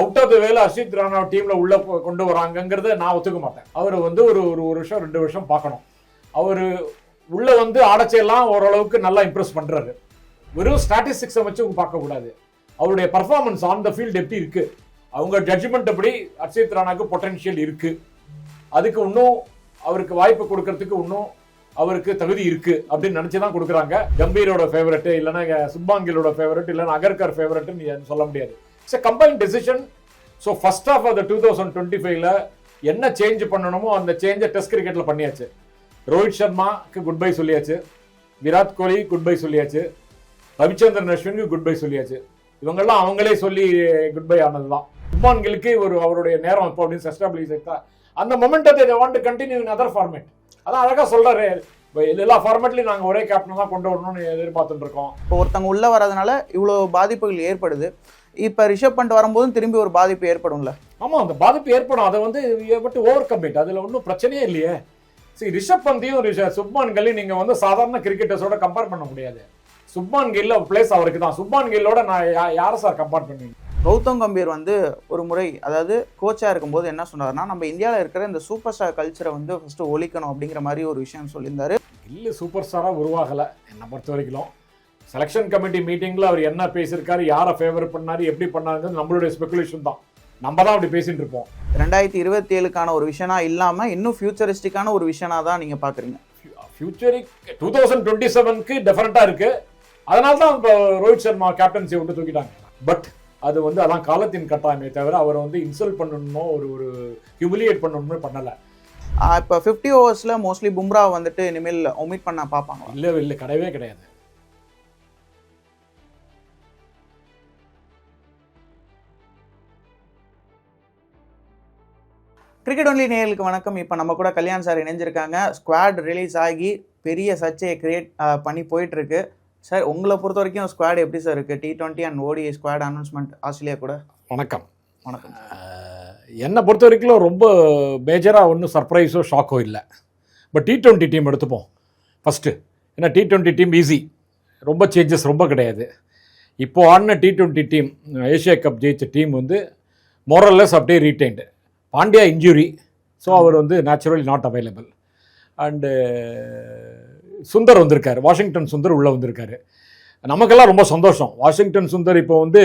Out of the வேலை அசித் ராணா டீமில் உள்ளே கொண்டு வராங்கங்கிறத நான் ஒத்துக்க மாட்டேன். அவர் வந்து ஒரு ஒரு ஒரு வருஷம் ரெண்டு வருஷம் பார்க்கணும். அவர் உள்ளே வந்து ஆடச்சையெல்லாம் ஓரளவுக்கு நல்லா இம்ப்ரெஸ் பண்ணுறாரு வெறும் ஸ்டாட்டிஸ்டிக்ஸை வச்சு பார்க்கக்கூடாது அவருடைய பர்ஃபார்மன்ஸ் ஆன் த ஃபீல்டு எப்படி இருக்குது அவங்க ஜட்ஜ்மெண்ட் அப்படி அர்ஷித் ராணாக்கு பொட்டன்ஷியல் இருக்குது அதுக்கு இன்னும் அவருக்கு வாய்ப்பு கொடுக்கறதுக்கு இன்னும் அவருக்கு தகுதி இருக்கு அப்படின்னு நினைச்சு தான் கொடுக்குறாங்க. கம்பீரோட ஃபேவரட் இல்லைன்னா சுப்பாங்கிலோட ஃபேவரட் இல்லைன்னா அகர்கர் ஃபேவரட் சொல்ல முடியாது. It's a combine decision so first of of the two thousand twenty ஃபைவ்ல என்ன சேஞ்ச் பண்ணணுமோ அந்த சேஞ்சை டெஸ்ட் கிரிக்கெட்டில் பண்ணியாச்சு. ரோஹித் சர்மாக்கு குட் பை சொல்லியாச்சு. விராட் கோலி குட் பை சொல்லியாச்சு. ரவிச்சந்திரன் அஸ்வினுக்கு குட் பை சொல்லியாச்சு. இவங்கெல்லாம் அவங்களே சொல்லி குட் பை ஆனது தான் கில்க்கு ஒரு அவருடைய நேரம் இப்போ அப்படின்னு எஸ்டாப்ளிஷ் ஆயிட்டா அந்த மொமெண்டத்தை want continue in other format அதான் அழகாக சொல்கிறாரு இப்போ எல்லா ஃபார்மேட்லையும் நாங்கள் ஒரே கேப்டன் தான் கொண்டு வரணும்னு எதிர்பார்த்துட்டு இருக்கோம். இப்போ ஒருத்தவங்க உள்ளே வரதுனால இவ்வளோ பாதிப்புகள் ஏற்படுது. இப்போ ரிஷப் பண்ணிட்டு வரும்போதும் திரும்பி ஒரு பாதிப்பு ஏற்படும்ல? ஆமா அந்த பாதிப்பு ஏற்படும். அதை வந்து பட் ஓவர் கம்பிட் அதுல ஒன்றும் பிரச்சனையே இல்லையே. சரி ரிஷப் பந்தியும் ரிஷ- சுப்மான் கில்லையும் நீங்க வந்து சாதாரண கிரிக்கெட்டர்ஸோட கம்பேர் பண்ண முடியாது. சுப்மான் கில்ல பிளேஸ் அவருக்கு தான். சுப்மான் கில்லோட நான் யாரை சார் கம்பேர் பண்ணுவீங்க? கௌதம் கம்பீர் வந்து ஒரு முறை அதாவது கோச்சாக இருக்கும்போது என்ன சொன்னார்னா நம்ம இந்தியாவில் இருக்கிற இந்த சூப்பர் ஸ்டார் கல்ச்சரை வந்து ஃபஸ்ட்டு ஒழிக்கணும் அப்படிங்கிற மாதிரி ஒரு விஷயம் சொல்லியிருந்தாரு. கில்லு சூப்பர் ஸ்டாரா உருவாகல என்னை பொறுத்த வரைக்கும் செலெக்ஷன் கமிட்டி மீட்டிங்ல அவர் என்ன பேசியிருக்காரு யாரை ஃபேவர் பண்ணாரு எப்படி பண்ணாருங்கிறது நம்மளுடைய ஸ்பெகுலேஷன் தான். நம்ம தான் அப்படி பேசிட்டு இருப்போம். ரெண்டாயிரத்தி இருபத்தி ஏழுக்கான ஒரு விஷயனா இல்லாமல் இன்னும் ஃபியூச்சரிஸ்டிக்கான ஒரு விஷயனா தான் நீங்கள் பார்க்குறீங்க ஃபியூச்சரிக் டூ தௌசண்ட் டுவெண்ட்டி செவனுக்கு டெஃபரெண்டாக இருக்கு. அதனால தான் இப்போ ரோஹித் சர்மா கேப்டன்சி விட்டு தூக்கிட்டாங்க. பட் அது வந்து அதான் காலத்தின் கட்டாயமே தவிர அவரை வந்து இன்சல்ட் பண்ணணுமோ ஒரு ஒரு ஹியூமிலியேட் பண்ணணும்னு பண்ணலை. இப்போ ஃபிஃப்டி ஓவர்ஸில் மோஸ்ட்லி பும்ரா வந்துட்டு இனிமேல் ஒமிட் பண்ண பார்ப்பாங்க இல்லை இல்லை கிடையவே கிடையாது. கிரிக்கெட் ஒன்லி நேயர்களுக்கு வணக்கம். இப்போ நம்ம கூட கல்யாண் சார் இணைஞ்சிருக்காங்க. ஸ்குவாட் ரிலீஸ் ஆகி பெரிய சர்ச்சையை கிரியேட் பண்ணி போயிட்டு இருக்கு சார் உங்களை பொறுத்த வரைக்கும் ஸ்குவாட் எப்படி சார் இருக்கு? T twenty and ODI squad announcement Australia கூட? வணக்கம். வணக்கம் என்னை பொறுத்த வரைக்கும் ரொம்ப மேஜராக ஒன்றும் சர்ப்ரைஸோ ஷாக்கோ இல்லை. பட் டி டுவெண்ட்டி டீம் எடுத்துப்போம். ஃபஸ்ட்டு ஏன்னா டி டுவெண்ட்டி டீம் ஈஸி ரொம்ப சேஞ்சஸ் ரொம்ப கிடையாது. இப்போ ஆடின T twenty team Asia cup ஜெயிச்ச டீம் வந்து மோரல்லஸ் அப்படியே ரீடைன்டு பாண்டியா இன்ஜுரி. ஸோ அவர் வந்து naturally not available and Sundar வந்திருக்கார். வாஷிங்டன் சுந்தர் உள்ளே வந்திருக்காரு. நமக்கெல்லாம் ரொம்ப சந்தோஷம். வாஷிங்டன் சுந்தர் இப்போ வந்து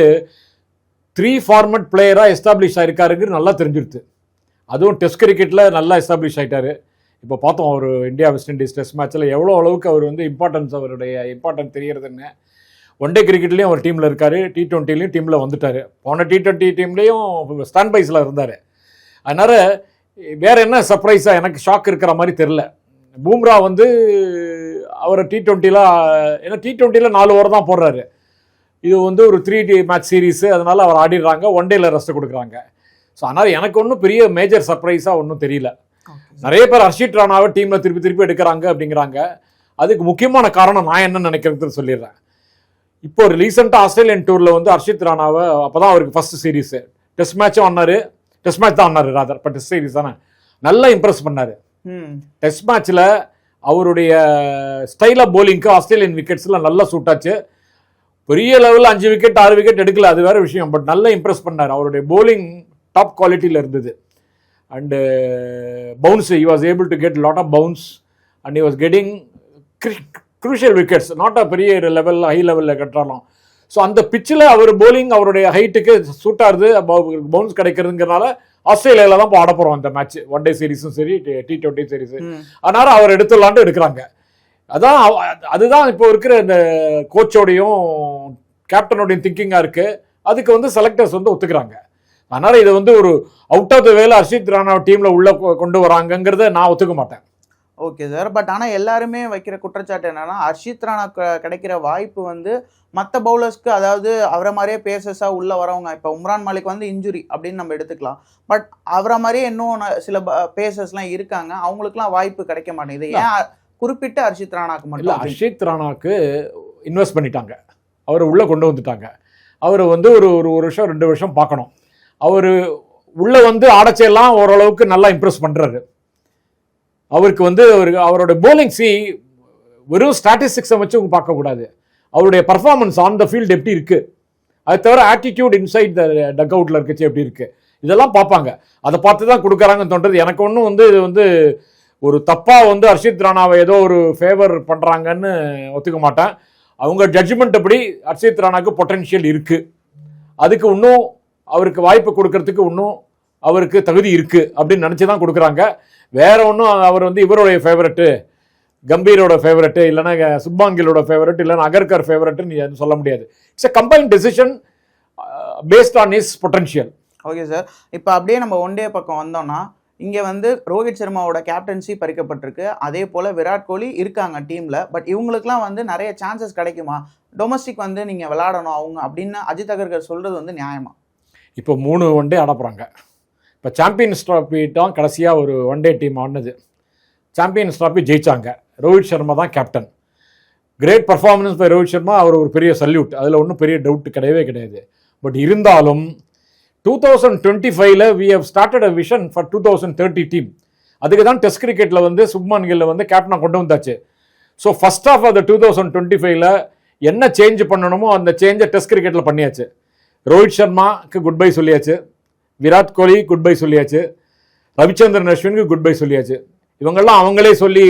த்ரீ ஃபார்மட் பிளேயராக எஸ்டாப்ளிஷ் ஆகிருக்காருங்கிறது நல்லா தெரிஞ்சிருது அதுவும் டெஸ்ட் கிரிக்கெட்டில் நல்லா எஸ்டாப்ளிஷ் ஆகிட்டார் இப்போ பார்த்தோம் அவர் இந்தியா வெஸ்ட் இண்டீஸ் டெஸ்ட் மேட்ச்சில் எவ்வளோ அளவுக்கு அவர் வந்து இம்பார்ட்டன்ஸ் அவருடைய இம்பார்ட்டன்ட் தெரியறதுன்னு ஒன் டே கிரிக்கெட்லேயும் அவர் டீமில் இருக்கார். டி டுவெண்ட்டிலையும் டீமில் வந்துட்டார். போன டி ட்வெண்ட்டி டீம்லேயும் ஸ்டாண்ட் பைஸில் இருந்தார். அதனால் வேற என்ன சர்ப்ரைஸாக எனக்கு ஷாக் இருக்கிற மாதிரி தெரில பூம்ரா வந்து அவரை டி டுவெண்ட்டியில் ஏன்னா டி டுவெண்ட்டியில் நாலு ஓவர் தான் போடுறாரு. இது வந்து ஒரு த்ரீ டி மேட்ச் சீரிஸு அதனால் அவர் ஆடிடுறாங்க ஒன் டேல ரெஸ்ட் கொடுக்குறாங்க. ஸோ அதனால் எனக்கு ஒன்றும் பெரிய மேஜர் சர்ப்ரைஸாக ஒன்றும் தெரியல. நிறைய பேர் ஹர்ஷித் ராணாவை டீமில் திருப்பி திருப்பி எடுக்கிறாங்க அப்படிங்கிறாங்க. அதுக்கு முக்கியமான காரணம் நான் என்ன நினைக்கிறதுன்னு சொல்லிடுறேன். இப்போ ஒரு ரீசெண்டாக ஆஸ்திரேலியன் டூரில் வந்து ஹர்ஷித் ராணாவை அப்போ தான் அவருக்கு ஃபர்ஸ்ட் சீரிஸ் டெஸ்ட் மேட்சும் ஆனாரு டெஸ்ட் மேட்ச் தான் ஆனாரு ராதர் இப்போ டெஸ்ட் சீரிஸ் தானே. நல்லா இம்ப்ரெஸ் பண்ணாரு. டெஸ்ட் மேட்ச்சில் அவருடைய ஸ்டைல் ஆஃப் போலிங்க்கு ஆஸ்திரேலியன் விக்கெட்ஸ்லாம் நல்லா சூட் ஆச்சு. பெரிய லெவலில் அஞ்சு விக்கெட் ஆறு விக்கெட் எடுக்கல. அது வேற விஷயம். பட் நல்லா இம்ப்ரெஸ் பண்ணார். அவருடைய போலிங் டாப் குவாலிட்டியில் இருந்தது. And bounce he was able to get lot of bounce and he was getting crucial wickets not a பெரிய லெவலில் ஹை லெவலில் கட்டுறாலும். ஸோ அந்த பிச்சில் அவர் போலிங் அவருடைய ஹைட்டுக்கு சூட் ஆகுது. பவுன்ஸ் கிடைக்கிறதுங்கிறனால ஆஸ்திரேலியாவில் தான் இப்போ ஆட போகிறோம் அந்த மேட்ச் ஒன் டே சீரிஸும் சரி டி டுவெண்ட்டி சீரிஸ் அதனால அவர் எடுத்துடலான்ட்டு எடுக்கிறாங்க. அதான் அதுதான் இப்போ இருக்கிற இந்த கோச்சோடையும் கேப்டனோடையும் திங்கிங்காக இருக்கு. அதுக்கு வந்து செலக்டர்ஸ் வந்து ஒத்துக்கிறாங்க. அதனால இதை வந்து ஒரு அவுட் ஆஃப் த வேல ஹர்ஷித் ராணா டீம்ல உள்ள கொண்டு வராங்கங்கிறத நான் ஒத்துக்க மாட்டேன். ஓகே சார் பட் ஆனால் எல்லாருமே வைக்கிற குற்றச்சாட்டு என்னன்னா ஹர்ஷித் ராணா கிடைக்கிற வாய்ப்பு வந்து மற்ற பவுலர்ஸ்க்கு அதாவது அவரை மாதிரியே பேசஸாக உள்ள வரவங்க இப்போ உம்ரான் மாலிக் வந்து இன்ஜுரி அப்படின்னு நம்ம எடுத்துக்கலாம். பட் அவரை மாதிரியே இன்னும் சில பேசஸ்லாம் இருக்காங்க. அவங்களுக்குலாம் வாய்ப்பு கிடைக்க மாட்டேங்குது. ஏன் குறிப்பிட்ட ஹர்ஷித் ராணாக்கு மட்டும் அப்படி? ஹர்ஷித் ராணாக்கு இன்வெஸ்ட் பண்ணிட்டாங்க. அவரை உள்ள கொண்டு வந்துட்டாங்க. அவர் வந்து ஒரு ஒரு ஒரு வருஷம் ரெண்டு வருஷம் பார்க்கணும். அவர் உள்ள வந்து ஆடச்சையெல்லாம் ஓரளவுக்கு நல்லா இம்ப்ரெஸ் பண்றாரு. அவருக்கு வந்து அவருக்கு அவரோட போலிங் சி வெறும் ஸ்டாட்டிஸ்டிக்ஸை வச்சு பார்க்கக்கூடாது. அவருடைய பர்ஃபார்மன்ஸ் ஆன் த ஃபீல்டு எப்படி இருக்குது அது தவிர ஆட்டிடியூட் இன்சைட் த டக் அவுட்டில் இருக்கச்சு எப்படி இருக்குது இதெல்லாம் பார்ப்பாங்க. அதை பார்த்து தான் கொடுக்குறாங்கன்னு தோன்றது. எனக்கு ஒன்றும் வந்து இது வந்து ஒரு தப்பாக வந்து ஹர்ஷித் ராணாவை ஏதோ ஒரு ஃபேவர் பண்ணுறாங்கன்னு ஒத்துக்க மாட்டேன். அவங்க ஜட்ஜ்மெண்ட் எப்படி ஹர்ஷித் ராணாவுக்கு பொட்டென்ஷியல் இருக்குது அதுக்கு இன்னும் அவருக்கு வாய்ப்பு கொடுக்கறதுக்கு இன்னும் அவருக்கு தகுதி இருக்குது அப்படின்னு நினச்சி தான் கொடுக்குறாங்க. வேற ஒன்றும் அவர் வந்து இவருடைய ஃபேவரெட்டு கம்பீரோட ஃபேவரெட்டு இல்லைன்னா சுப்பாங்கிலோட ஃபேவரெட் இல்லைன்னா அகர்கர் எதுவும் சொல்ல முடியாது. It's a combine decision based on is potential okay sir இப்போ அப்படியே நம்ம ஒன் டே பக்கம் வந்தோம்னா இங்கே வந்து ரோஹித் சர்மாவோட கேப்டன்சி பறிக்கப்பட்டிருக்கு. அதே போல் விராட் கோலி இருக்காங்க டீமில் பட் இவங்களுக்குலாம் வந்து நிறைய சான்சஸ் கிடைக்குமா? டொமஸ்டிக் வந்து நீங்கள் விளையாடணும் அவங்க அப்படின்னு அஜித் அகர்கர் சொல்கிறது வந்து நியாயமா? இப்போ மூணு ஒன் டே ஆட போகிறாங்க இப்போ சாம்பியன்ஸ் ட்ராஃபி தான் கடைசியாக ஒரு ஒன் டே டீம் ஆடினது. சாம்பியன்ஸ் ட்ராஃபி ஜெயிச்சாங்க. ரோஹித் சர்மா தான் captain great performance by Rohit Sharma அவர் ஒரு பெரிய சல்யூட் அதில் ஒன்றும் பெரிய டவுட் கிடையவே கிடையாது. பட் இருந்தாலும் டூ தௌசண்ட் டுவெண்ட்டி ஃபைவ்ல we have started a vision for two thousand thirty team அதுக்கு தான் டெஸ்ட் கிரிக்கெட்டில் வந்து சுப்மான் கில்ல வந்து கேப்டனாக கொண்டு வந்தாச்சு. So first of of the two thousand twenty ஃபைவ்ல என்ன சேஞ்ச் பண்ணணுமோ அந்த சேஞ்சை டெஸ்ட் கிரிக்கெட்டில் பண்ணியாச்சு. ரோஹித் சர்மாக்கு குட் பை சொல்லியாச்சு. விராட் கோலி குட் பை சொல்லியாச்சு. ரவிச்சந்திரன் அஸ்வினுக்கு குட் பை சொல்லியாச்சு. இவங்கெல்லாம் அவங்களே சொல்லி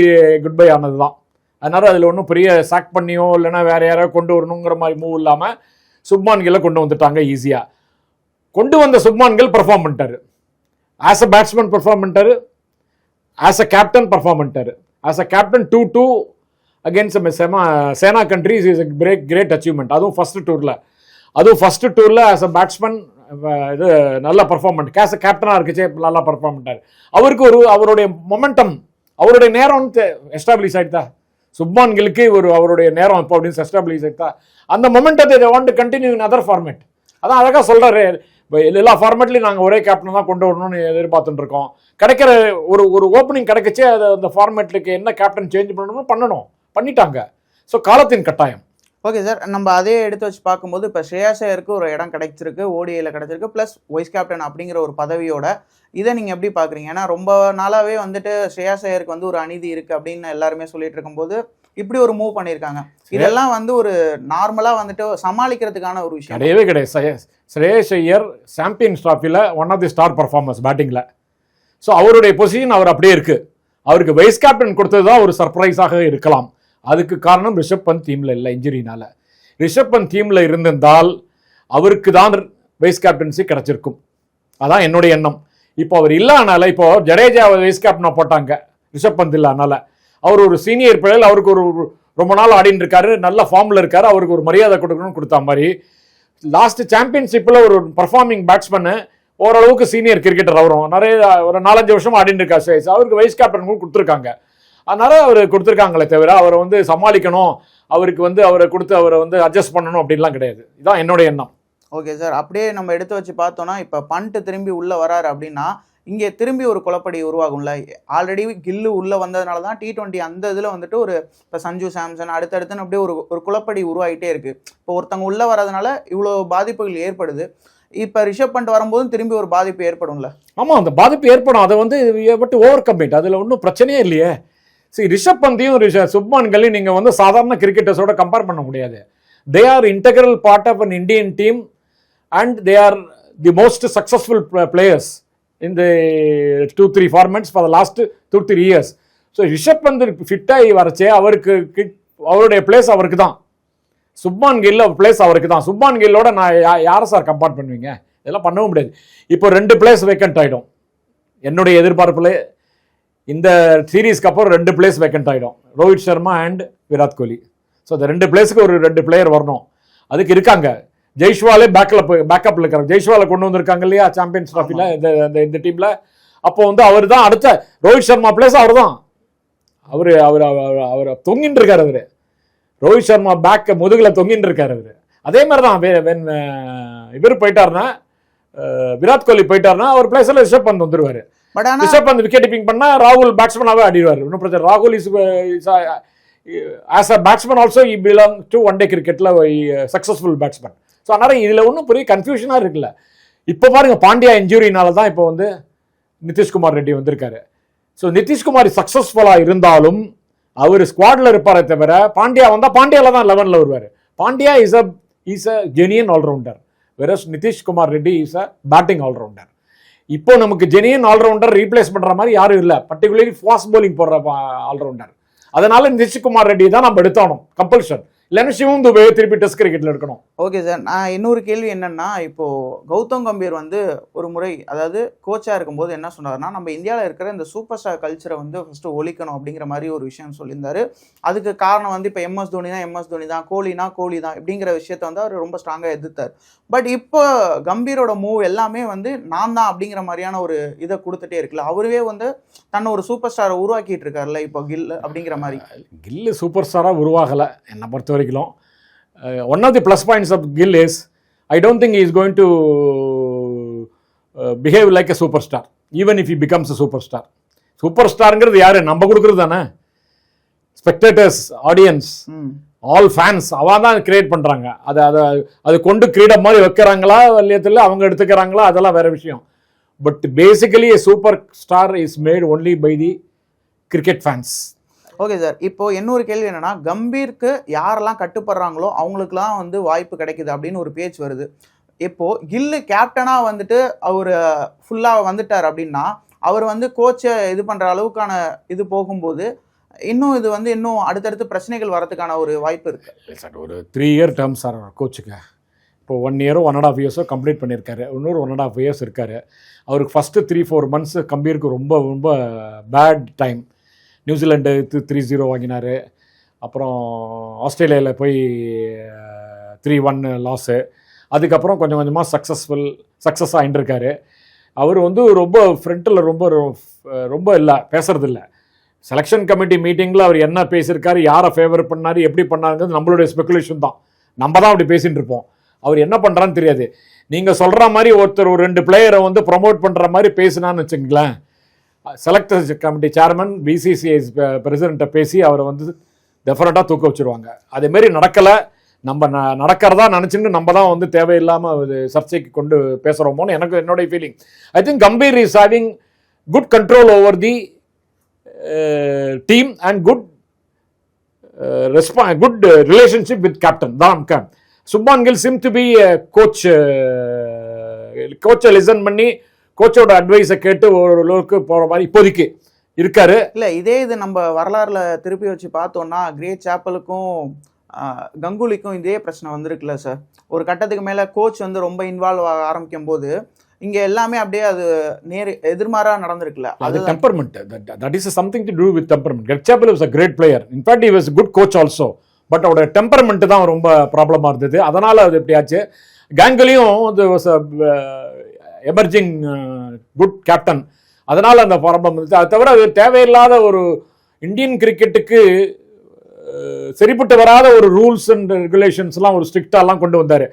குட் பை ஆனது தான் அதனால் அதில் ஒன்றும் பெரிய சாக் பண்ணியோ இல்லைன்னா வேற யாராவது கொண்டு வரணுங்கிற மாதிரி மூவ் இல்லாமல் சுப்மான்களை கொண்டு வந்துட்டாங்க ஈஸியாக கொண்டு வந்த சுப்மான்கள் பர்ஃபார்ம் பண்ணிட்டார். ஆஸ் அ பேட்ஸ்மேன் பர்ஃபார்ம் பண்ணிட்டார். ஆஸ் அ கேப்டன் பெர்ஃபார்ம் பண்ணிட்டார். As a captain to do against Shema SENA countries is break great achievement அதுவும் ஃபஸ்ட்டு டூரில் அதுவும் ஃபஸ்ட்டு டூரில் ஆஸ் அ பேட்ஸ்மேன் இது நல்ல பர்ஃபார்மெண்ட் கேஸ் கேப்டனாக இருக்குச்சே நல்லா பர்ஃபார்ம் பண்ணார் அவருக்கு ஒரு அவருடைய மொமெண்டம் அவருடைய நேரம் எஸ்டாப்ளிஷ் ஆகிட்டா சுப்மான் கிலுக்கு ஒரு அவருடைய நேரம் இப்போ அப்படின்னு எஸ்டாப்ளிஷ் ஆகிட்டா அந்த மொமெண்டத்தை want continue in other format அதான் அழகாக சொல்கிறாரு இப்போ எல்லா ஃபார்மேட்லையும் நாங்கள் ஒரே கேப்டன் தான் கொண்டு வரணும்னு எதிர்பார்த்துட்டு இருக்கோம். கிடைக்கிற ஒரு ஒரு ஓப்பனிங் கிடைக்கச்சே அதை அந்த ஃபார்மேட்லுக்கு என்ன கேப்டன் சேஞ்ச் பண்ணணும்னு பண்ணணும். பண்ணிட்டாங்க. ஸோ காலத்தின் கட்டாயம். ஓகே சார் நம்ம அதே எடுத்து வச்சு பார்க்கும்போது இப்போ ஸ்ரேயாசேயருக்கு ஒரு இடம் கிடைச்சிருக்கு ஓடிஐயில் கிடைச்சிருக்கு ப்ளஸ் வைஸ் கேப்டன் அப்படிங்கிற ஒரு பதவியோட இதை நீங்கள் எப்படி பார்க்குறீங்க? ஏன்னா ரொம்ப நாளாகவே வந்துட்டு ஸ்ரேயாசேயருக்கு வந்து ஒரு அநீதி இருக்குது அப்படின்னு எல்லாருமே சொல்லிட்டு இருக்கும்போது இப்படி ஒரு மூவ் பண்ணியிருக்காங்க. இதெல்லாம் வந்து ஒரு நார்மலாக வந்துட்டு சமாளிக்கிறதுக்கான ஒரு விஷயம். கிடையவே கிடையாது. Shreyas Iyer champions ட்ராஃபியில் one of the star performance பேட்டிங்கில் ஸோ அவருடைய பொசிஷன் அவர் அப்படியே இருக்கு. அவருக்கு வைஸ் கேப்டன் கொடுத்தது தான் ஒரு சர்ப்ரைஸாக இருக்கலாம். அதுக்கு காரணம் ரிஷப் பந்த் டீமில் இல்லை இன்ஜுரினால ரிஷப் பந்த் டீமில் இருந்திருந்தால் அவருக்கு தான் வைஸ் கேப்டன்சி கிடச்சிருக்கும். அதான் என்னுடைய எண்ணம். இப்போ அவர் இல்லைனால இப்போ ஜடேஜா வைஸ் கேப்டனாக போட்டாங்க. ரிஷப் பந்த் இல்லைனால அவர் ஒரு சீனியர் பிளேயர் அவருக்கு ஒரு ரொம்ப நாள் ஆடின்னு இருக்காரு நல்ல ஃபார்மில் இருக்கார் அவருக்கு ஒரு மரியாதை கொடுக்கணும்னு கொடுத்த மாதிரி. லாஸ்ட் சாம்பியன்ஷிப்பில் ஒரு பர்ஃபார்மிங் பேட்ஸ்மேனு ஓரளவுக்கு சீனியர் கிரிக்கெட்டர் அவரும். நிறைய ஒரு நாலஞ்சு வருஷம் ஆடின்னு இருக்கா சேஸ் அவருக்கு வைஸ் கேப்டன் கூட கொடுத்துருக்காங்க. அதனால அவர் கொடுத்துருக்காங்களே தவிர அவரை வந்து சமாளிக்கணும் அவருக்கு வந்து அவரை கொடுத்து அவரை வந்து அட்ஜஸ்ட் பண்ணணும் அப்படின்லாம் கிடையாது இதான் என்னோட எண்ணம் ஓகே சார் அப்படியே நம்ம எடுத்து வச்சு பார்த்தோம்னா இப்போ பண்ட்டு திரும்பி உள்ளே வராரு அப்படின்னா இங்கே திரும்பி ஒரு குழப்படி உருவாகும்ல ஆல்ரெடி கில்லு உள்ளே வந்ததுனால தான் டி டுவெண்ட்டி அந்த இதில் வந்துட்டு ஒரு இப்போ சஞ்சு சாம்சன் அடுத்தடுத்துன்னு அப்படியே ஒரு ஒரு குழப்படி உருவாகிட்டே இருக்கு இப்போ ஒருத்தவங்க உள்ளே வரதுனால இவ்வளோ பாதிப்புகள் ஏற்படுது இப்போ ரிஷப் பண்ணிட்டு வரும்போதும் திரும்பி ஒரு பாதிப்பு ஏற்படும்ல ஆமாம் அந்த பாதிப்பு ஏற்படும் அதை வந்து பட் ஓவர் கம்மிட் அதில் ஒன்றும் பிரச்சனையே இல்லையே சரி ரிஷப் பந்தையும் ரிஷ சுப்மான் கல்லையும் நீங்கள் வந்து சாதாரண கிரிக்கெட்டர்ஸோட கம்பேர் பண்ண முடியாது. They are integral part of an Indian team and they are the most successful players in the two three formats for the last two three years so Rishabh Pant ஃபிட்டாகி வரச்சே அவருக்கு கிட்- அவருடைய place அவருக்கு தான். சுப்மான் கில்ல place அவருக்கு தான். சுப்மான் கில்லோட நான் யா- யாரை சார் கம்பேர் பண்ணுவீங்க? இதெல்லாம் பண்ணவும் முடியாது. இப்போ ரெண்டு பிளேஸ் வேக்கண்ட் ஆகிடும் என்னுடைய எதிர்பார்ப்பில் இந்த சீரீஸ்க்கு அப்புறம் ரெண்டு பிளேஸ் வேக்கண்ட் ஆகிடும் ரோஹித் சர்மா அண்ட் விராட் கோலி. ஸோ இந்த ரெண்டு பிளேஸுக்கு ஒரு ரெண்டு பிளேயர் வரணும். அதுக்கு இருக்காங்க. ஜெய்ஷ்வாலே பேக்கில் பேக்கப்பில் இருக்கிறாங்க ஜெய்ஷ்வாலை கொண்டு வந்திருக்காங்க இல்லையா? சாம்பியன்ஸ் ட்ராஃபியில் இந்த இந்த- இந்த டீமில் அப்போ வந்து அவர் தான் அடுத்த ரோஹித் சர்மா பிளேஸ் அவர் தான் அவர் அவர் அவர் அவர் தொங்கின்னு இருக்கார் அவர். ரோஹித் சர்மா பேக்கை முதுகில் தொங்கின்னு இருக்கார் அவர். அதே மாதிரி தான் வென் இவர் போயிட்டாருன்னா விராட் கோலி போயிட்டாருன்னா அவர் பிளேஸில் ரிஷப் பண்ணி வந்துடுவார் பட் ஆனால் ரிஷப் பந்த் விக்கெட் கீப்பிங் பண்ணால் ராகுல் பேட்ஸ்மேனாகவே ஆடிடுவார். ஒன்றும் பிரச்சனை ராகுல் is as a batsman also he belong to one day கிரிக்கெட்டில் சக்ஸஸ்ஃபுல் பேட்ஸ்மேன் ஸோ அதனால் இதில் ஒன்றும் பெரிய கன்ஃபியூஷனாக இருக்குல்ல. இப்போ பாருங்க பாண்டியா இன்ஜுரினால தான் இப்போ வந்து நிதிஷ்குமார் ரெட்டி வந்திருக்காரு. ஸோ நிதிஷ்குமார் சக்ஸஸ்ஃபுல்லாக இருந்தாலும் அவர் ஸ்குவாடில் இருப்பாரே தவிர பாண்டியா வந்தால் பாண்டியாவில் தான் லெவனில் வருவார். Pandya is a is a genuine allrounder versus Nitish Kumar Reddy is a batting allrounder இப்போ நமக்கு ஜெனியன் ஆல்ரவுண்டர் ரீப்ளேஸ் பண்ற மாதிரி யாரும் இல்லை. பர்டிகுலர்லி ஃபாஸ்ட் போலிங் போடுற ஆல்ரவுண்டர் அதனால நிதிஷ்குமார் ரெட்டி தான் நம்ம எடுத்தாகணும். கம்பல்ஷன் இல்லைன்னா சிவம் துபே திருப்பி டெஸ்ட் கிரிக்கெட்ல எடுக்கணும். ஓகே சார் நான் இன்னொரு கேள்வி என்னன்னா இப்போ கௌதம் கம்பீர் வந்து ஒரு முறை அதாவது கோச்சா இருக்கும்போது என்ன சொன்னார்னா நம்ம இந்தியாவில் இருக்கிற இந்த சூப்பர் ஸ்டார் கல்ச்சரை வந்து ஃபர்ஸ்ட் ஒழிக்கணும் அப்படிங்கிற மாதிரி ஒரு விஷயம் சொல்லியிருந்தாரு. அதுக்கு காரணம் வந்து இப்போ எம்எஸ் தோனி தான் எம்எஸ் தோனி தான் கோலினா கோலி தான் இப்படிங்கிற விஷயத்த வந்து அவர் ரொம்ப ஸ்ட்ராங்காக எதிர்த்தார். பட் இப்போ கம்பீரோட மூவ் எல்லாமே வந்து நான் தான் அப்படிங்கிற மாதிரியான ஒரு இதை கொடுத்துட்டே இருக்குல்ல. அவருவே வந்து தன்னை ஒரு சூப்பர் ஸ்டாரை உருவாக்கிட்டு இருக்காருல்ல இப்போ கில் அப்படிங்கிற மாதிரி. கில்லு சூப்பர் ஸ்டாராக உருவாகலை. என்னை பொறுத்த வரைக்கும். One of the plus points of Gill is I don't think is going to behave like a super star even if he becomes a super star super ஸ்டாருங்கிறது யாரு? நம்ம கொடுக்குறது தானே? ஸ்பெக்டேட்டர்ஸ் ஆடியன்ஸ் ஆல் ஃபேன்ஸ் அவன் தான் create பண்ணுறாங்க அதை அதை அது கொண்டு கிரீடம் மாதிரி வைக்கிறாங்களா இல்லையத்தில் அவங்க எடுத்துக்கிறாங்களா அதெல்லாம் வேற விஷயம். But basically super star is made only by the cricket fans okay sir இப்போ இன்னொரு கேள்வி என்னன்னா கம்பீருக்கு யாரெல்லாம் கட்டுப்படுறாங்களோ அவங்களுக்குலாம் வந்து வாய்ப்பு கிடைக்குது அப்படின்னு ஒரு பேச்சு வருது. இப்போ கில்லு கேப்டனாக வந்துட்டு அவர் ஃபுல்லாக வந்துட்டார் அப்படின்னா அவர் வந்து கோச்சை இது பண்ணுற அளவுக்கான இது போகும்போது இன்னும் இது வந்து இன்னும் அடுத்தடுத்து பிரச்சனைகள் வரதுக்கான ஒரு வாய்ப்பு இருக்கு. இல்லை சார் ஒரு த்ரீ இயர் டேர்ம் சார் கோச்சுக்கு இப்போ ஒன் இயரோ ஒன் அண்ட் ஆஃப் இயர்ஸோ கம்ப்ளீட் பண்ணியிருக்காரு இன்னொரு ஒன் அண்ட் ஆஃப் இயர்ஸ் இருக்காரு. அவருக்கு ஃபஸ்ட்டு த்ரீ ஃபோர் மந்த்ஸ் கம்பீருக்கு ரொம்ப ரொம்ப bad time New Zealand three zero வாங்கினார். அப்புறம் ஆஸ்திரேலியாவில் போய் த்ரீ ஒன் லாஸு அதுக்கப்புறம் கொஞ்சம் கொஞ்சமாக சக்ஸஸ்ஃபுல் சக்ஸஸ் ஆகிட்டுருக்காரு அவர் வந்து ரொம்ப ஃப்ரண்ட்டில் ரொம்ப ரொம்ப இல்லை பேசுறது இல்லை செலெக்ஷன் கமிட்டி மீட்டிங்கில் அவர் என்ன பேசியிருக்காரு யாரை ஃபேவர் பண்ணார் எப்படி பண்ணாருங்கிறது நம்மளுடைய ஸ்பெகுலேஷன் தான். நம்ம தான் அப்படி பேசிகிட்டு இருப்போம் அவர் என்ன பண்ணுறான்னு தெரியாது. நீங்கள் சொல்கிற மாதிரி ஒருத்தர் ஒரு ரெண்டு பிளேயரை வந்து ப்ரொமோட் பண்ணுற மாதிரி பேசினான்னு வச்சுங்களேன் செலக்டர் கமிட்டி சேர்மன் பிசிசிஐ பிரசிடெண்ட்டை பேசி அவரை வந்து டெஃபினட்டாக தூக்க வச்சிருவாங்க. அதேமாரி நடக்கலை. நம்ம ந நடக்கிறதா நினச்சின்னு நம்ம தான் வந்து தேவையில்லாமல் அது சர்ச்சைக்கு கொண்டு பேசுகிறோமோன்னு எனக்கு என்னுடைய feeling I think Gambhir is having good control over the team and good ரெஸ்பா good relationship with captain தான் came Shubman Gill seem to be coach கோச்சை listen பண்ணி கோச்சோட அட்வைஸை கேட்டு ஓரளவுக்கு போகிற மாதிரி இப்போதைக்கு இருக்காரு. இல்ல இதே இது நம்ம வரலாறுல திருப்பி வச்சு பார்த்தோம்னா கிரேட் சாப்பலுக்கும் கங்குலிக்கும் இதே பிரச்சனை வந்திருக்குல்ல சார் ஒரு கட்டத்துக்கு மேல கோச் வந்து ரொம்ப இன்வால்வ் ஆக ஆரம்பிக்கும் போது இங்க எல்லாமே அப்படியே அது நேர் எதிர்மாறா நடந்திருக்குல்ல. அது temperament that is something to do with temperament Greg Chappell was a great player in fact he was good coach also but அவரோட டெம்பர்மெண்ட் தான் ரொம்ப ப்ராப்ளமாக இருந்தது. அதனால அது எப்படியாச்சு கேங்குலியும் வாஸ் எமர்ஜிங் குட் கேப்டன் அதனால் அந்த ப்ராப்ளம் இருந்துச்சு. அதை தவிர அது தேவையில்லாத ஒரு இந்தியன் கிரிக்கெட்டுக்கு சரிப்பட்டு வராத ஒரு ரூல்ஸ் அண்ட் ரெகுலேஷன்ஸ்லாம் ஒரு ஸ்ட்ரிக்டாலாம் கொண்டு வந்தார்.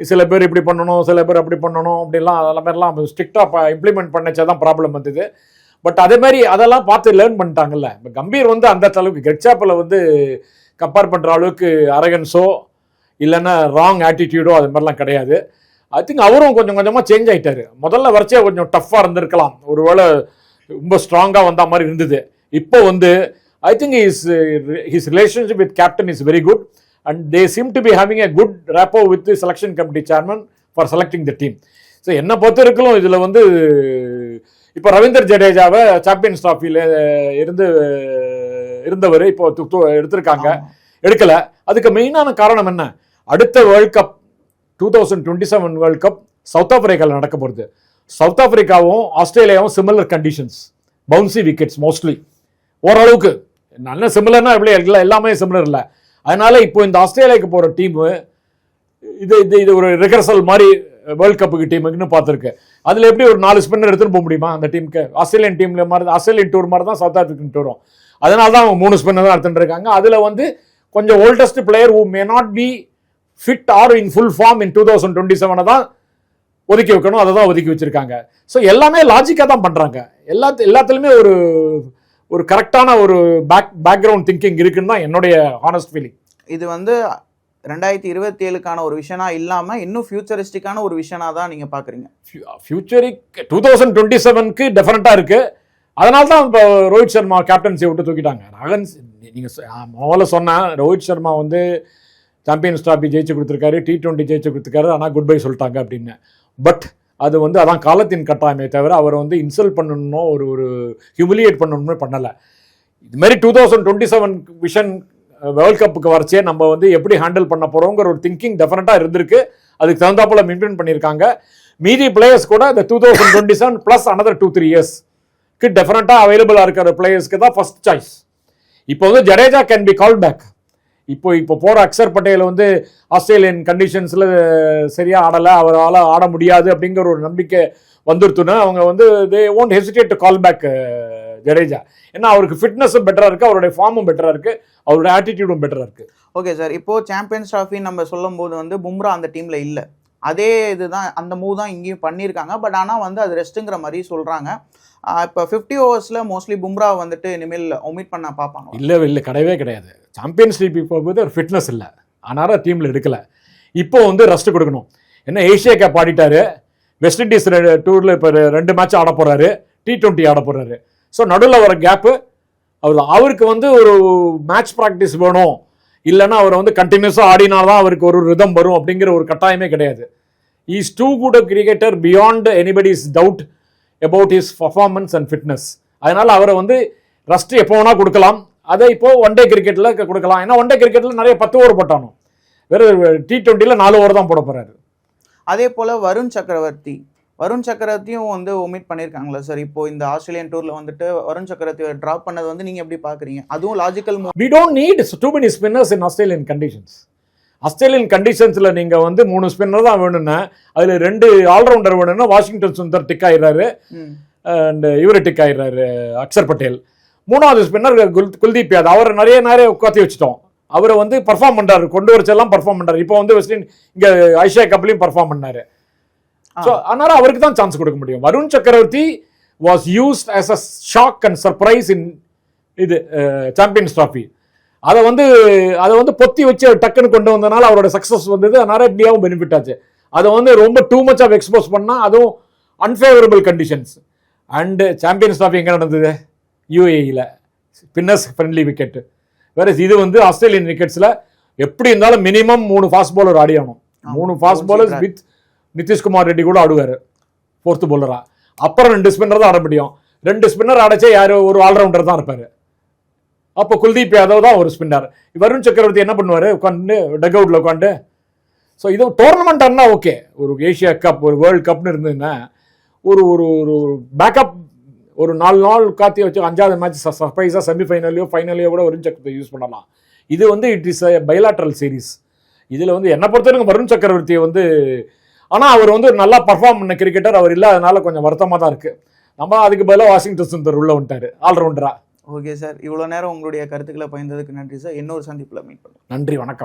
சில பேர் இப்படி பண்ணணும் சில பேர் அப்படி பண்ணணும் அப்படிலாம் அதெல்லாம் மாதிரிலாம் ஸ்ட்ரிக்டாக இம்ப்ளிமெண்ட் பண்ணச்சா தான் ப்ராப்ளம் வந்தது. பட் அதே மாதிரி அதெல்லாம் பார்த்து லேர்ன் பண்ணிட்டாங்கல்ல. இப்போ கம்பீர் வந்து அந்த அளவுக்கு கெட்சாப்பில் வந்து கம்பேர் பண்ணுற அளவுக்கு அரகன்ஸோ இல்லைன்னா ராங் ஆட்டிடியூடோ அது மாதிரிலாம் கிடையாது. ஐ திங்க் அவரும் கொஞ்சம் கொஞ்சமாக சேஞ்ச் ஆயிட்டாரு. முதல்ல வரைச்சே கொஞ்சம் டஃப்பாக இருந்திருக்கலாம். ஒருவேளை ரொம்ப ஸ்ட்ராங்காக வந்த மாதிரி இருந்தது. இப்போ வந்து I think is his relationship with captain is very good and they seem to be having a good rapport with selection committee chairman for selecting the team so என்னை பொறுத்த வரைக்கும் இதில் வந்து இப்போ ரவீந்தர் ஜடேஜாவை சாம்பியன்ஸ் ட்ராஃபியில் இருந்து இருந்தவர் இப்போ எடுத்திருக்காங்க. எடுக்கல. அதுக்கு மெயினான காரணம் என்ன? அடுத்த world cup two thousand twenty seven world cup South ஆப்பிரிக்காவில் நடக்க போகிறது சவுத் ஆப்பிரிக்காவும் ஆஸ்திரேலியாவும் similar conditions bouncy wickets mostly ஓரளவுக்கு நல்ல சிமிலர்னா எப்படி இல்லை எல்லாமே சிமிலர் இல்லை. அதனால இப்போ இந்த ஆஸ்திரேலியாவுக்கு போகிற டீமு இது இது இது ஒரு ரிகர்சல் மாதிரி வேர்ல்ட் கப்புக்கு டீமுக்குன்னு பார்த்துருக்கு. அதில் எப்படி ஒரு நாலு ஸ்பின்னர் எடுத்துகிட்டு போக முடியுமா அந்த டீமுக்கு ஆஸ்திரேலியன் டீம்ல மாதிரி ஆஸ்திரேலியன் டூர் மாதிரி தான் சவுத் ஆப்பிரிக்கன் டூரும் அதனால தான் அவங்க மூணு ஸ்பின்னர் தான் எடுத்துகிட்டு இருக்காங்க. அதில் வந்து கொஞ்சம் oldest player who may not be fit or in full form in two thousand twenty செவனை தான் ஒதுக்கி வைக்கணும். அதை தான் ஒதுக்கி வச்சிருக்காங்க. ஸோ எல்லாமே லாஜிக்காக தான் பண்ணுறாங்க எல்லா எல்லாத்துலேயுமே ஒரு ஒரு கரெக்டான ஒரு பேக் பேக்ரவுண்ட் திங்கிங் இருக்குன்னு தான் என்னுடைய ஹானஸ்ட் ஃபீலிங் இது வந்து ரெண்டாயிரத்தி இருபத்தி ஏழுக்கான ஒரு விஷயனா இல்லாம இன்னும் ஃபியூச்சரிஸ்டிக்கான ஒரு விஷயனா தான் நீங்க பாக்குறீங்க. ஃபியூச்சரிக் டூ தௌசண்ட் டுவெண்ட்டி செவனுக்கு டெஃபினட்டாக இருக்கு. அதனால தான் இப்போ ரோஹித் சர்மா கேப்டன்சியை விட்டு தூக்கிட்டாங்க. ரகன் நீங்கள் முதல்ல சொன்னேன் ரோஹித் சர்மா வந்து சாம்பியன்ஸ் ட்ராஃபி ஜெயிச்சு கொடுத்துருக்காரு டி டுவெண்ட்டி ஜெயிச்சு கொடுத்துருக்காரு ஆனால் குட் பை சொல்லிட்டாங்க அப்படின்னு. பட் அது வந்து அதான் காலத்தின் கட்டாயமே தவிர அவரை வந்து இன்சல்ட் பண்ணணும்னோ ஒரு ஒரு ஹியூமிலியேட் பண்ணணும்னு பண்ணலை. இது மாதிரி two thousand twenty seven vision world கப்புக்கு வரச்சே நம்ம வந்து எப்படி ஹேண்டில் பண்ண போகிறோங்கிற ஒரு திங்கிங் டெஃபினட்டாக இருந்திருக்கு. அதுக்கு தகுந்தாப்பில் மெயின்டைன் பண்ணியிருக்காங்க. மீதி பிளேயர்ஸ் கூட இந்த two thousand twenty seven plus another two three இயர்ஸ்க்கு டெஃபினட்டாக அவைலபிளாக இருக்கிற பிளேயர்ஸ்க்கு தான் ஃபர்ஸ்ட் சாய்ஸ் இப்போ வந்து Jadeja can be call back இப்போ இப்போ போகிற அக்சர் பட்டேல் வந்து ஆஸ்திரேலியன் கண்டிஷன்ஸில் சரியாக ஆடலை. அவரால் ஆட முடியாது அப்படிங்கிற ஒரு நம்பிக்கை வந்துருத்துன்னா அவங்க வந்து they won't hesitate to call back Jadeja. ஏன்னா அவருக்கு ஃபிட்னஸும் பெட்டராக இருக்குது அவருடைய ஃபார்மும் பெட்டராக இருக்குது அவருடைய ஆட்டிடியூடும் பெட்டராக இருக்குது ஓகே சார் இப்போது சாம்பியன்ஸ் ட்ராஃபி நம்ம சொல்லும்போது வந்து பும்ரா அந்த டீமில் இல்லை. அதே இதுதான் அந்த மூவ் தான் இங்கேயும் பண்ணியிருக்காங்க. பட் ஆனால் வந்து அது ரெஸ்ட்டுங்கிற மாதிரி சொல்கிறாங்க இப்போ ஃபிஃப்டி ஓவர்ஸில் மோஸ்ட்லி பும்ரா வந்துட்டு இனிமேல் ஒமிட் பண்ண பார்ப்பாங்க இல்லை இல்லை கிடையவே கிடையாது. சாம்பியன்ஸ் லீக் போகும்போது ஒரு ஃபிட்னஸ் இல்லை. அதனால டீமில் எடுக்கலை. இப்போ வந்து ரெஸ்ட் கொடுக்கணும். என்ன ஏஷியா கேப் ஆடிட்டாரு. வெஸ்ட் இண்டீஸ் டூரில் இப்போ ரெண்டு மேட்ச் ஆட போகிறாரு டி ட்வெண்ட்டி ஆட போகிறாரு ஸோ நடுவில் வர கேப்பு அவர் அவருக்கு வந்து ஒரு மேட்ச் ப்ராக்டிஸ் வேணும். இல்லைன்னா அவர் வந்து கண்டினியூஸாக ஆடினால்தான் அவருக்கு ஒரு ரிதம் வரும் அப்படிங்கிற ஒரு கட்டாயமே கிடையாது. Is too good cricketer beyond anybody's doubt about his performance and fitness அதனால அவரை வந்து ரெஸ்ட் எப்போ வேணா கொடுக்கலாம். அதை இப்போ ஒன் டே கிரிக்கெட்டில் கொடுக்கலாம். ஏன்னா ஒன் டே கிரிக்கெட்டில் நிறைய பத்து ஓவர் போட்டானோ. வெறும் டி டுவெண்ட்டியில் நாலு ஓவர் தான் போட போறாரு. அதே போல வருண் சக்கரவர்த்தி. வருண் சக்கரவர்த்தியும் வந்து ஒமிட் பண்ணியிருக்காங்களா சார் இப்போ இந்த ஆஸ்திரேலியன் டூர்ல வந்துட்டு வருண் சக்கரவர்த்தியை ட்ராப் பண்ணது வந்து நீங்க எப்படி பாக்குறீங்க? அதுவும் logical we don't need too many spinners in Australian conditions Australian கண்டிஷன்ஸில் நீங்கள் வந்து மூணு ஸ்பின்னர் தான் வேணும்னா அதில் ரெண்டு ஆல்ரவுண்டர் வேணும்னா வாஷிங்டன் சுந்தர் டிக் ஆயிடுறாரு. அண்ட் இவர் டிக் ஆயிடுறாரு அக்ஷர் பட்டேல். மூணாவது ஸ்பின்னர் குல் குல்தீப் யாதவ். அவரை நிறைய நிறைய உட்காத்தி வச்சுட்டோம். அவரை வந்து பர்ஃபார்ம் பண்றாரு கொண்டு வரச்செல்லாம் பர்ஃபார்ம் பண்றாரு. இப்போ வந்து வெஸ்ட் இங்க ஐஷியா கப்லையும் பர்ஃபார்ம் பண்ணாரு. ஸோ அதனால அவருக்கு தான் சான்ஸ் கொடுக்க முடியும். Varun Chakravarthy was used as a shock and surprise in இது சாம்பியன்ஸ் ட்ராஃபி அதை வந்து அதை வந்து பொத்தி வச்சு டக்குன்னு கொண்டு வந்தனால அவரோட சக்ஸஸ் வந்தது. அதனால இந்தியாவும் பெனிஃபிட் ஆச்சு. அதை வந்து ரொம்ப டூ மச் ஆஃப் எக்ஸ்போஸ் பண்ணால் அதுவும் unfavourable conditions and champions trophy எங்கே நடந்தது? யூஏஇயில் ஸ்பின்னர்ஸ் ஃப்ரெண்ட்லி விக்கெட் வேற இது வந்து ஆஸ்திரேலியன் விக்கெட்ஸில் எப்படி இருந்தாலும் மினிமம் மூணு ஃபாஸ்ட் பவுலர் ஆடியாகணும் மூணு fast bowlers with Nitish Kumar Reddy கூட ஆடுவார் ஃபோர்த்து பவுலரா அப்புறம் ரெண்டு ஸ்பின்னர் தான் ஆட முடியும். ரெண்டு ஸ்பின்னர் ஆடச்சே யார் ஒரு ஆல்ரவுண்டர் தான் இருப்பார். அப்போ குல்தீப் யாதவ் தான் ஒரு ஸ்பின்னர் வருண் சக்கரவர்த்தி என்ன பண்ணுவார்? உட்காந்து டக் அவுட்டில் உட்காந்து ஸோ இது டோர்னமெண்ட் ஆனா ஓகே ஒரு ஏஷியா கப் ஒரு வேர்ல்டு கப்னு இருந்ததுன்னா ஒரு ஒரு ஒரு பேக்கப் ஒரு நாலு நாள் காத்தி வச்சு அஞ்சாவது மேட்ச் சர்ப்ரைஸாக செமிஃபைனலையோ ஃபைனலையோ கூட வருண் சக்கரவர்த்தி யூஸ் பண்ணலாம். இது வந்து it is a bilateral series இதில் வந்து என்னை பொறுத்தவரைக்கும் வருண் சக்கரவர்த்தியை வந்து ஆனால் அவர் வந்து ஒரு நல்லா பர்ஃபார்ம் பண்ண கிரிக்கெட்டர் அவர் இல்லாதனால கொஞ்சம் வருத்தமாக தான் இருக்குது நம்ம அதுக்கு பதிலாக வாஷிங்டன் சுந்தர் உள்ளே வந்துட்டாரு ஆல்ரவுண்டராக ஓகே சார். இவ்வளோ நேரம் உங்களுடைய கருத்துக்களை பயந்ததுக்கு நன்றி சார். இன்னொரு சந்திப்பில் மீட் பண்ணுறோம் நன்றி வணக்கம்.